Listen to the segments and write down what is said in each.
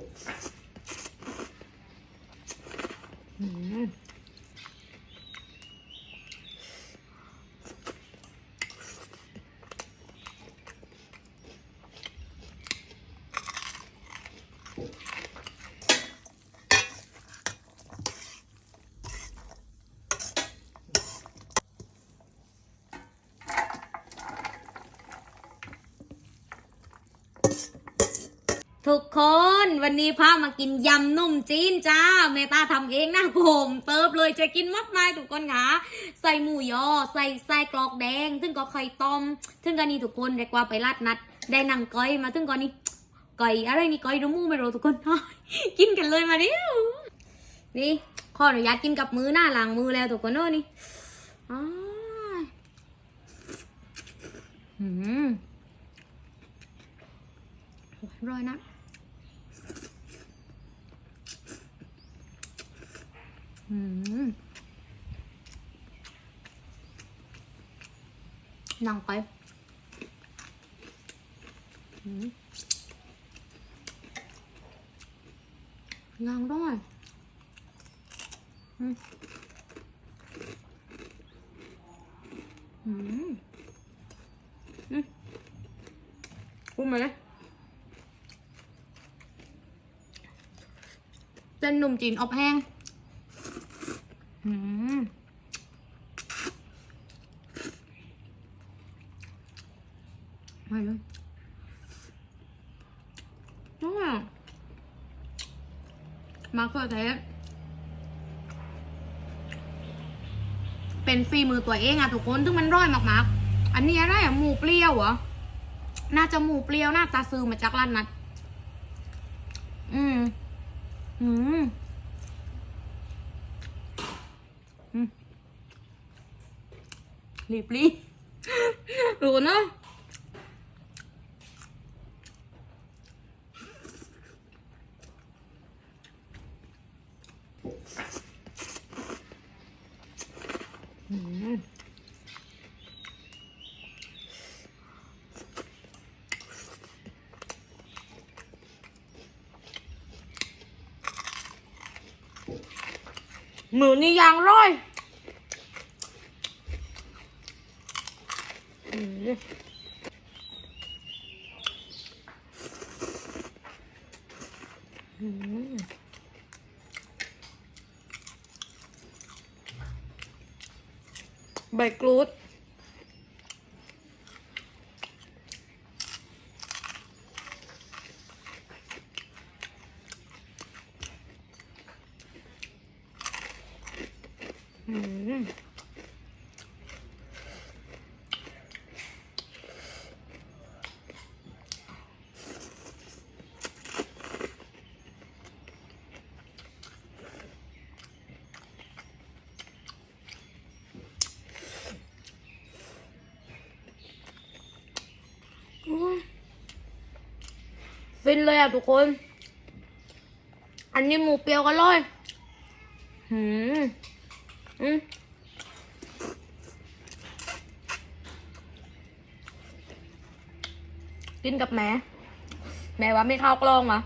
Thanks. ทุกคนวันนี้พามากินยำนุ่มจีนจ้าเมตาทำเองนะผมเติบเลยจะกินมากมายทุกคนค่ะใส่หมูยอใส่ไส้กรอกแดงถึงก็ไข่ต้มถึงกันนี้ทุกคนเรียกว่าไปลาดนัด ได้นังก้อยมาถึงก่อนนี้ไก่อะไรนี่ก้อยดูมูไม่รู้ทุกคนกินกันเลยมาเร็วนี่ขออนุญาตกินกับมือหน้าหล้างมือแล้วทุกคนเนอะนี่อืมอร่อยนะ อืม นั่งไปอืมยังด้วยอืมอืมอืมพูดมาเลยเส้นหนุ่มจีนอบแห้ง อืมมาเลยน้องมาเขือเทศเป็นฝีมือตัวเองอะทุกคนซึ่งมันร่อยมากๆ อันนี้อะไรอะหมูเปรี้ยวเหรอ น่าจะหมูเปรี้ยวหน้าตาซื้อมาจากร้านนัดอืม อืม รีบรีบรู้เนอะอืมหมูนี่ยางร้ อืมใบกรูดอืม ฟินเลยอะทุกคน อันนี้หมูเปรียวกันเลยหืม อืมกินกับแม่ แม่ว่าไม่เข้ากล้องวะ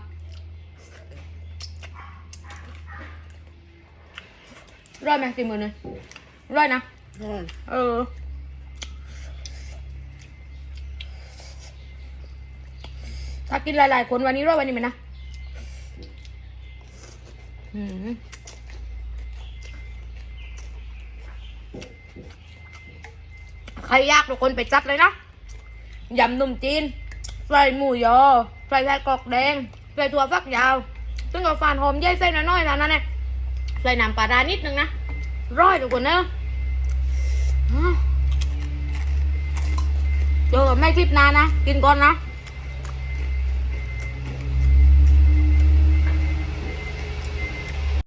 ร้อยไหมสิมือหนึ่งร้อยนะ เออ ถ้ากินหลายๆคนวันนี้รอบวันนี้ไหมนะอืมใครยากทุกคนไปจัดเลยนะ ยำนมจีน ใส่หมูยอ ใส่ไส้กรอกแดง ใส่ถั่วฝักยาว ซึ่งกับฟานหอมใหญ่ใส่น้อยๆแล้วนั่นแหละใส่น้ำปลาดานิดนึงนะ ร้อยทุกคนเนอะเจอกันไม่คลิปนานนะ กินก่อนนะ